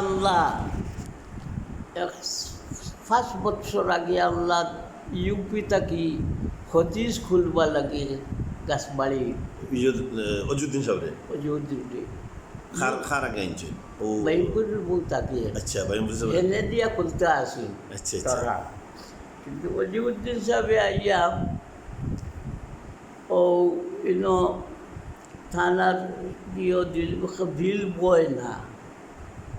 আল্লাহ পাঁচ বছর আগে আল্লাহ ইউপি তাকি হদিস খুলবা লাগে গাছবাড়ি অজুদ্দিন সাহেবরে অজুদ্দিন আচ্ছা এনে দিয়া আচ্ছা, আচ্ছা। কিন্তু আইয়া থানার দিও দিল বয় না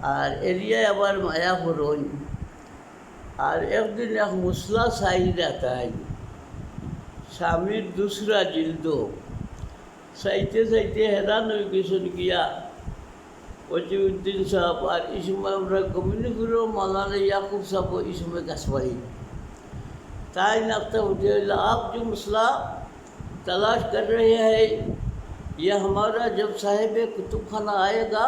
اور اریا ابار مایا رو ایک دن ایک مسئلہ شاہی رہتا ہے شامر دوسرا جلدو سہتے سہیتے حیران وکشن کیا دین صاحب اور اس میں یعقوب صاحب اس میں کسوئی تائن آفتہ اٹھے آپ جو مسئلہ تلاش کر رہے ہیں یہ ہمارا جب صاحب کتب خانہ آئے گا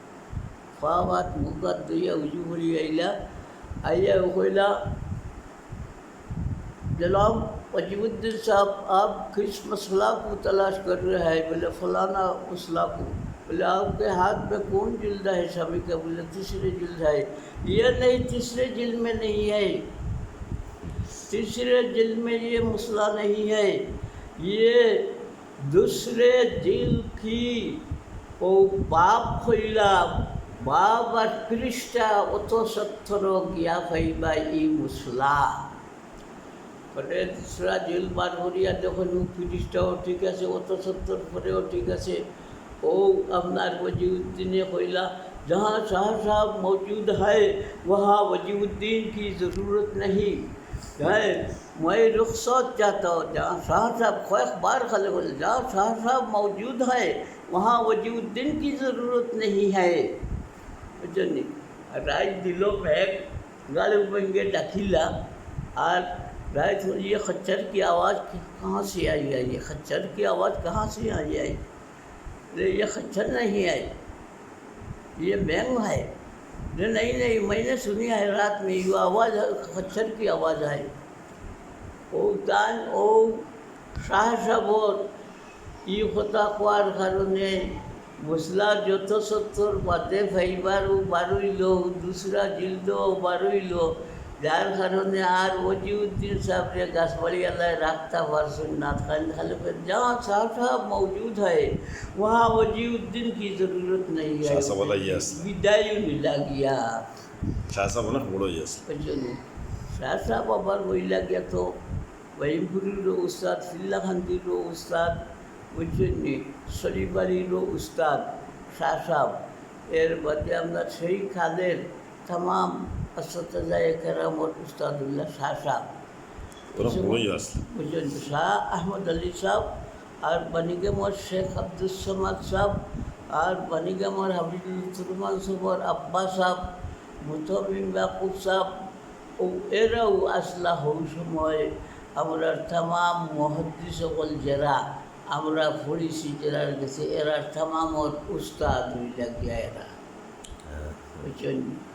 فاوات مقدية وجمهورية إلى أي أخويلا جناب وجب الدین صاحب آپ کس مسئلہ کو تلاش کر رہے ہیں بولے فلانا مسئلہ کو بولے آپ کے ہاتھ میں کون جلد ہے سبھی کا بولے تیسرے جلد ہے یہ نہیں تیسرے جلد میں نہیں ہے تیسرے جلد میں یہ مسئلہ نہیں ہے یہ دوسرے جلد کی وہ باپ کھلا بابا فرشتہ اتو ستھرو گیا بھائی مسلح جیل بار ہو رہیا تو فرشتہ ٹھیک ہے ٹھیک ہے جہاں شاہ صاحب موجود ہے وہاں وجی الدین کی ضرورت نہیں ہے میں رخصت چاہتا ہوں جہاں شاہ صاحب خواہ بار خلے جہاں شاہ صاحب موجود ہے وہاں وجی الدین کی ضرورت نہیں ہے رات دلو پھینک گال کی آواز کہاں سے آئی ہے کہاں سے آئی ہے میں نے سنیا ہے رات میں یہ آواز خچر کی آواز آئی او تان او شاہ شاہ মশলা যত সত্তর পাতে ফাইবার ও বারইল দুসরা জিল্দ বারইল যার কারণে আর ওজিউদ্দিন সাহেবরে গাছবাড়ি আল্লাহ রাখতে পারছেন না কারণ খালি যা সাহ সাহেব মৌজুদ হয় ওহা ওজিউদ্দিন কি জরুরত নেই বিদায়ও মিলা গিয়া শাহ সাহেব আবার ওই লাগিয়া তো বাইমপুরিরও উস্তাদ ফিল্লা খান্দিরও উস্তাদ ওই জন্যে শনিবারির উস্তাদ শাহসাব এর বাদে আমরা সেই খাদের তাম আসাদায় কেরামত উস্তাদুল্লাহ শাহ শাহ আহমদ আলী সাহ আর বানিগামর শেখ আব্দুল সামাদ সাহ আর বানিগামর হাবিজুল সবর আব্বা সাহ মুতমিন বাকুব সাহ ও এরাও আসলা হওয়ার সময় আমরা তাম মহদ্দি সকল যারা আমরা পড়েছি যারা গেছে এরা তামামত উস্তাদ হয়ে গিয়া এরা ওই জন্য হ্যাঁ।